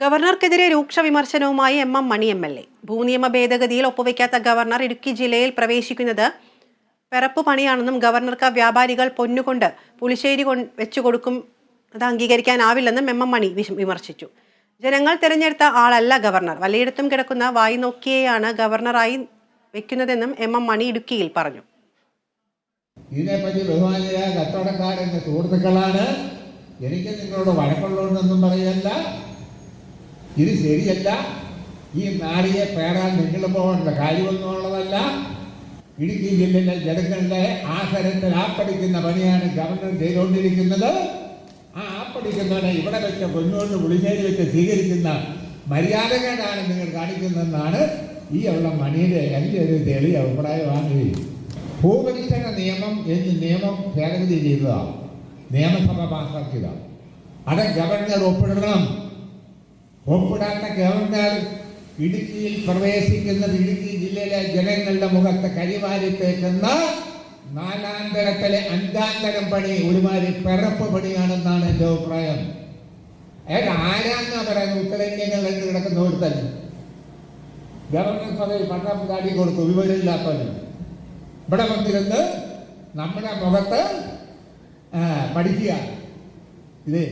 ഗവർണർക്കെതിരെ രൂക്ഷ വിമർശനവുമായി M M Mani M L A. ഭൂനിയമ ഭേദഗതിയിൽ ഒപ്പുവെക്കാത്ത ഗവർണർ ഇടുക്കി ജില്ലയിൽ പ്രവേശിക്കുന്നത് പിറപ്പ് പണിയാണെന്നും ഗവർണർക്ക് വ്യാപാരികൾ പൊന്നുകൊണ്ട് പുളിശ്ശേരി വെച്ചു കൊടുക്കും അത് അംഗീകരിക്കാനാവില്ലെന്നും എം എം മണി വിമർശിച്ചു. ജനങ്ങൾ തിരഞ്ഞെടുത്ത ആളല്ല ഗവർണർ. വലയിടത്തും കിടക്കുന്ന വായി നോക്കിയെയാണ് ഗവർണറായി വെക്കുന്നതെന്നും എം എം മണി ഇടുക്കിയിൽ പറഞ്ഞു. ഇതിനെപ്പറ്റി ബഹുമാനിയായ കച്ചവടക്കാരന്റെ സുഹൃത്തുക്കളാണ്. എനിക്ക് നിങ്ങളോട് വഴക്കുള്ളതെന്നൊന്നും പറയല്ല ഇത് ശരിയല്ല. ഈ നാടിയെ പേറാൻ നിങ്ങൾ പോകേണ്ട കാര്യമൊന്നുമുള്ളതല്ല. ഇടുക്കി ജില്ലയിലെ ജനങ്ങളുടെ ആഹാരത്തിൽ ആപ്പടിക്കുന്ന പണിയാണ് ഗവർണർ ചെയ്തുകൊണ്ടിരിക്കുന്നത്. ആ ആപ്പടിക്കുന്നവനെ ഇവിടെ വെച്ച് കൊന്നുകൊണ്ട് പുളിശ്ശേരി വെച്ച് സ്വീകരിക്കുന്ന മര്യാദകേടാണ് നിങ്ങൾ കാണിക്കുന്നതെന്നാണ് ഈ ഉള്ള മണിയുടെ എന്റെ ഒരു തെളിയ അഭിപ്രായമാണ്. ഭൂപരിഷ്കരണ നിയമം എന്ന് നിയമം ഭേദഗതി ചെയ്തതാണ് നിയമസഭ പാസാക്കിയതാണ്. അത് ഗവർണർ ഒപ്പിടണം. ഒപ്പിടാത്ത ഗവർണർ ഇടുക്കിയിൽ പ്രവേശിക്കുന്നത് ഇടുക്കി ജില്ലയിലെ ജനങ്ങളുടെ മുഖത്ത് കരിവാരി തേക്കുന്ന നാലാന്തരത്തിലെ അഞ്ചാന്തരം അഞ്ചാം തരം പണി ഒരുമാതിരി പിറപ്പ് പണിയാണെന്നാണ് എന്റെ അഭിപ്രായം. അയാൾ പറയുന്നത്? ഉത്തരേന്ത്യകൾ കണ്ടു കിടക്കുന്ന ഒരുത്തൻ. ഗവർണർ പദവി പട്ടം കാട്ടി കൊടുത്തു വിവരമില്ലാത്തവന്. ഇവിടെ വന്നിരുന്ന് നമ്മുടെ മുഖത്ത് പഠിക്കുക. ഇത്